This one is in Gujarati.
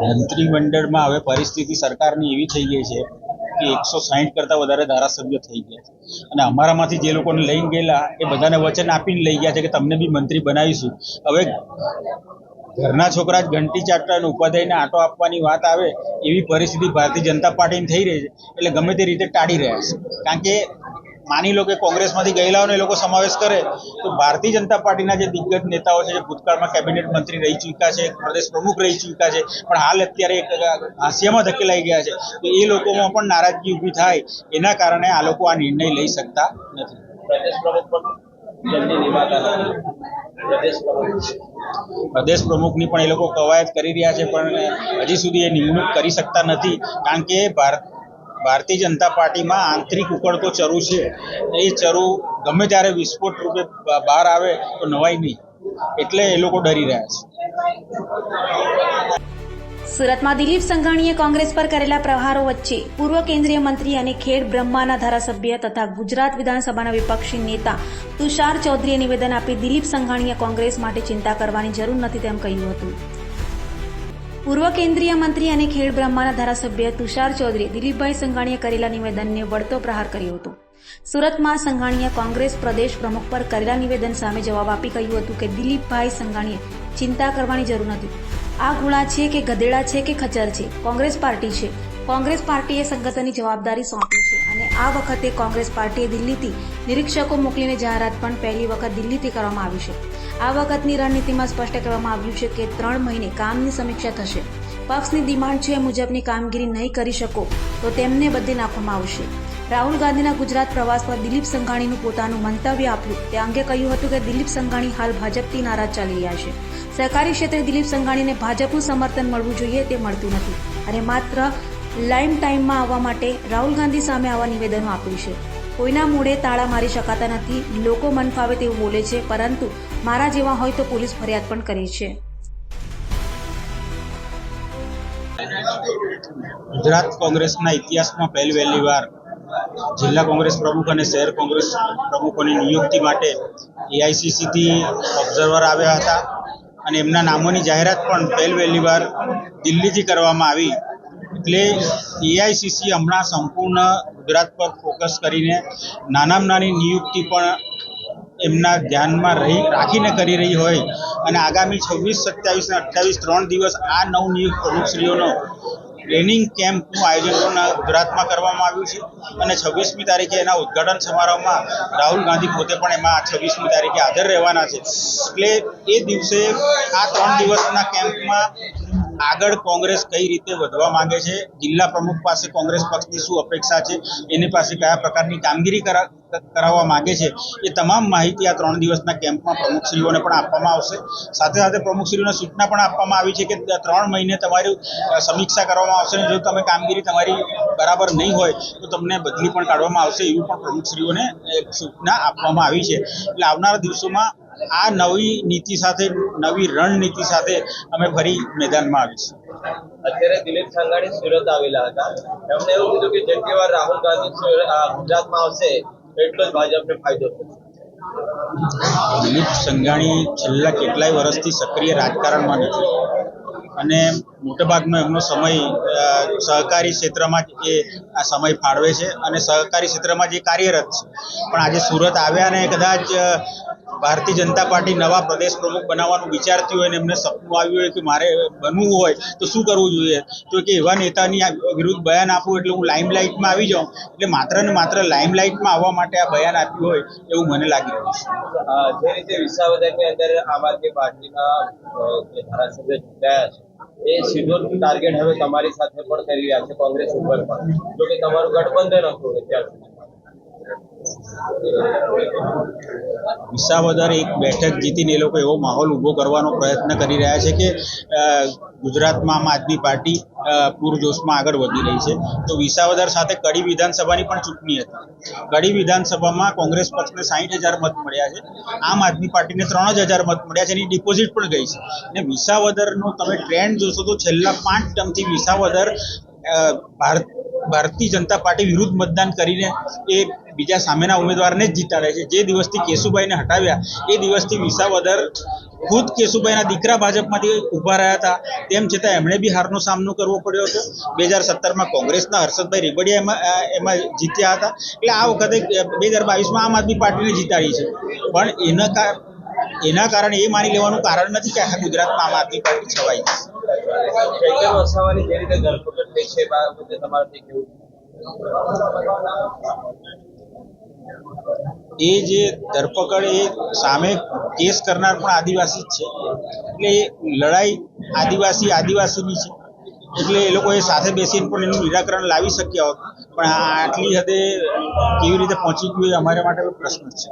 મંત્રીમંડળમાં હવે પરિસ્થિતિ સરકારની એવી થઈ ગઈ છે કે એકસો સાહીઠ કરતાં વધારે ધારાસભ્યો થઈ ગયા છે. અને અમારામાંથી જે લોકોને લઈને ગયેલા, એ બધાને વચન આપીને લઈ ગયા છે કે તમને બી મંત્રી બનાવીશું. હવે ઘરના છોકરા જ ઘંટી ચાટતા અને ઉપાધ્યાયને આંટો આપવાની વાત આવે, એવી પરિસ્થિતિ ભારતીય જનતા પાર્ટીની થઈ રહી છે. એટલે ગમે તે રીતે ટાળી રહ્યા છે. કારણ કે માની લો કે કોંગ્રેસમાંથી ગયેલાઓને એ લોકો સમાવેશ કરે તો ભારતીય જનતા પાર્ટીના જે દિગ્ગજ નેતાઓ છે જે ભૂતકાળમાં કેબિનેટ મંત્રી રહી ચૂક્યા છે પ્રદેશ પ્રમુખ રહી ચૂક્યા છે પણ હાલ અત્યારે એક હાસ્યમાં ધકેલાઈ ગયા છે તો એ લોકોમાં પણ નારાજગી ઊભી થાય એના કારણે આ લોકો આ નિર્ણય લઈ શકતા નથી. પ્રદેશ પ્રમુખ પ્રદેશ પ્રમુખની પણ એ લોકો કવાયત કરી રહ્યા છે પણ હજી સુધી એ નિમણૂક કરી શકતા નથી કારણ કે ભારત ભારતીય જનતા પાર્ટીમાં આંતરિક ઉકળતો ચરુ છે. એ ચરુ ગમે ત્યારે વિસ્ફોટ રૂપે બહાર આવે તો નવાય નહીં. એટલે એ લોકો ડરી રહ્યા છે. સુરતમાં દિલીપ સંઘાણીએ કોંગ્રેસ પર કરેલા પ્રહારો વચ્ચે પૂર્વ કેન્દ્રીય મંત્રી અને ખેડ બ્રહ્માના ધારાસભ્ય તથા ગુજરાત વિધાનસભાના વિપક્ષી નેતા તુષાર ચૌધરીએ નિવેદન આપી દિલીપ સંઘાણીએ કોંગ્રેસ માટે ચિંતા કરવાની જરૂર નથી તેમ કહ્યું હતું. પૂર્વ કેન્દ્રીય મંત્રી અને ખેડ બ્રહ્માના ધારાસભ્ય તુષાર ચૌધરીએ દિલીપભાઈ સંઘાણીએ કરેલા નિવેદનને વળતો પ્રહાર કર્યો હતો. સુરતમાં સંઘાણીએ કોંગ્રેસ પ્રદેશ પ્રમુખ પર કરેલા નિવેદન સામે જવાબ આપી કહ્યું હતું કે દિલીપભાઈ સંઘાણીએ ચિંતા કરવાની જરૂર નથી. આ ઘોડા છે કે ગધેડા છે કે ખચર છે? કોંગ્રેસ પાર્ટી છે. કોંગ્રેસ પાર્ટીએ સંગઠનની જવાબદારી સોંપી છે અને આ વખતે કોંગ્રેસ પાર્ટીએ દિલ્હીથી નિરીક્ષકો મોકલીને જાહેરાત પણ પહેલી વખત દિલ્હીથી કરવામાં આવી છે. આ વખતની રણનીતિમાં સ્પષ્ટ કરવામાં આવ્યું છે કે ત્રણ મહિને કામની સમીક્ષા થશે. પક્ષની ડિમાન્ડ છે મુજબની કામગીરી નહીં કરી શકો, તો તેમને બદલી નાખવામાં આવશે. રાહુલ ગાંધીના ગુજરાત પ્રવાસ પર દિલીપ સંઘાણીનું પોતાનું મંતવ્ય આપ્યું. તે અંગે કહ્યું હતું કે દિલીપ સંઘાણી હાલ ભાજપથી નારાજ ચાલી રહ્યા છે. સહકારી ક્ષેત્રે દિલીપ સંઘાણીને ભાજપનું સમર્થન મળવું જોઈએ તે મળતું નથી. અને માત્ર લાઇમ ટાઈમમાં આવવા માટે રાહુલ ગાંધી સામે આવા નિવેદનો આપ્યું છે. કોઈના મૂળે તાળા મારી શકાતા નથી, લોકો મન ફાવે તેવું બોલે છે, પરંતુ મારા જેવા હોય તો પોલીસ ફરિયાદ પણ કરે છે. ગુજરાત કોંગ્રેસના ઇતિહાસમાં પહેલી વહેલી વાર જિલ્લા કોંગ્રેસ પ્રમુખ અને શહેર કોંગ્રેસ પ્રમુખોની નિયુક્તિ માટે એઆઈસીસીથી ઓબ્ઝર્વર આવ્યા હતા અને એમના નામોની જાહેરાત પણ પહેલ વહેલી વાર દિલ્હીથી કરવામાં આવી. એટલે એઆઈસીસી હમણાં સંપૂર્ણ ગુજરાત પર ફોકસ કરીને નાનામાં નાની નિયુક્તિ પણ એમના ધ્યાનમાં રહી, રાખીને કરી રહી હોય. અને આગામી છવ્વીસ, સત્યાવીસ અને અઠ્યાવીસ ત્રણ દિવસ આ નવનિયુક્ત પ્રમુખશ્રીઓનો ટ્રેનિંગ કેમ્પનું આયોજન પણ ગુજરાતમાં કરવામાં આવ્યું છે. અને છવ્વીસમી તારીખે એના ઉદ્ઘાટન સમારોહમાં રાહુલ ગાંધી પોતે પણ એમાં છવ્વીસમી તારીખે હાજર રહેવાના છે. એટલે એ દિવસે આ ત્રણ દિવસના કેમ્પમાં આગળ કોંગ્રેસ કઈ રીતે વધવા માંગે છે, જિલ્લા પ્રમુખ પાસે કોંગ્રેસ પક્ષની શું અપેક્ષા છે, એની પાસે કયા પ્રકારની કામગીરી કરાવવા માગે છે. એ તમામ માહિતી આ ત્રણ દિવસના કેમ્પમાં પ્રમુખશ્રીઓને પણ આપવામાં આવશે. સાથે સાથે પ્રમુખશ્રીઓને સૂચના પણ આપવામાં આવી છે કે ત્રણ મહિને તમારી સમીક્ષા કરવામાં આવશે અને જો તમે કામગીરી તમારી બરાબર નહીં હોય, તો તમને બદલી પણ કાઢવામાં આવશે એવું પણ પ્રમુખશ્રીઓને સૂચના આપવામાં આવી છે. એટલે આવનારા દિવસોમાં આ નવી નીતિ સાથે, નવી રણનીતિ સાથે અમે ફરી મેદાનમાં આવીશું. અત્યારે દિલીપ સંઘાણી સુરત આવેલા હતા. એમણે એવું કીધું કે જેટલી વાર રાહુલ ગાંધી ગુજરાતમાં આવશે એટલો જ ભાજપને ફાયદો થશે દિલીપ સંઘાણી છેલ્લા કેટલાય વર્ષથી સક્રિય રાજકારણમાં નથી. અને મોટાભાગનો એમનો સમય સહકારી ક્ષેત્રમાં જ એ આ સમય ફાળવે છે અને સહકારી ક્ષેત્રમાં જે કાર્યરત છે. પણ આજે સુરત આવ્યા ને કદાચ ભારતીય જનતા પાર્ટી નવા પ્રદેશ પ્રમુખ બનાવવાનું વિચારતી હોય અને એમને સપનું આવ્યું હોય કે મારે બનવું હોય, તો શું કરવું જોઈએ? તો કે એવા નેતાની વિરુદ્ધ બયાન આપવું એટલે હું લાઇમલાઇટમાં આવી જાઉં. એટલે માત્ર ને માત્ર લાઇમલાઇટમાં આવવા માટે આ બયાન આપ્યું હોય એવું મને લાગી રહ્યું છે. જે રીતે વિસાવદરની અંદર આમ આદમી પાર્ટીના ધારાસભ્ય ચૂંટાયા છે, એ સીધો ટાર્ગેટ હવે તમારી સાથે પણ કરી રહ્યા છે કોંગ્રેસ ઉપર પણ. જો કે તમારું ગઠબંધન હતું અત્યાર સુધી. વિસાવદર એક બેઠક જીતીને એ લોકો એવો માહોલ ઊભો કરવાનો પ્રયત્ન કરી રહ્યા છે કે ગુજરાતમાં આમ આદમી પાર્ટી પૂરજોશમાં આગળ વધી રહી છે. તો વિસાવદર સાથે કડી વિધાનસભાની પણ ચૂંટણી હતી. કડી વિધાનસભામાં કોંગ્રેસ પક્ષને સાહીઠ હજાર મત મળ્યા છે. આમ આદમી પાર્ટીને ત્રણ જ હજાર મત મળ્યા છે એની ડિપોઝિટ પણ ગઈ છે. અને વિસાવદરનો તમે ટ્રેન્ડ જોશો તો છેલ્લા પાંચ ટર્મથી વિસાવદર ભારત, ભારતીય જનતા પાર્ટી વિરુદ્ધ મતદાન કરીને એ બીજા સામેના ઉમેદવારને જ જીતાડે છે. જે દિવસથી કેશુભાઈને હટાવ્યા, એ દિવસથી વિસાવદર ખુદ કેશુભાઈના દીકરા ભાજપમાંથી ઊભા રહ્યા હતા. તેમ છતાં એમણે બી હારનો સામનો કરવો પડ્યો હતો. બે હજાર સત્તરમાં કોંગ્રેસના હર્ષદભાઈ રેબડિયા એમાં એમાં જીત્યા હતા. એટલે આ વખતે બે હજાર બાવીસમાં આમ આદમી પાર્ટીને જીતાડી છે. પણ એના એના કારણે એ માની લેવાનું કારણ નથી કે આખા ગુજરાતમાં આમ આદમી પાર્ટી છવાઈ છે ધરપકડ થઈ છે એ જે ધરપકડ એ સામે કેસ કરનાર પણ આદિવાસી જ છે. એટલે એ લડાઈ આદિવાસી આદિવાસીની છે. એટલે એ લોકોએ સાથે બેસીને પણ એનું નિરાકરણ લાવી શક્યા હોત. પણ આ આટલી હદે કેવી રીતે પહોંચી ગયું એ અમારા માટે પ્રશ્ન છે.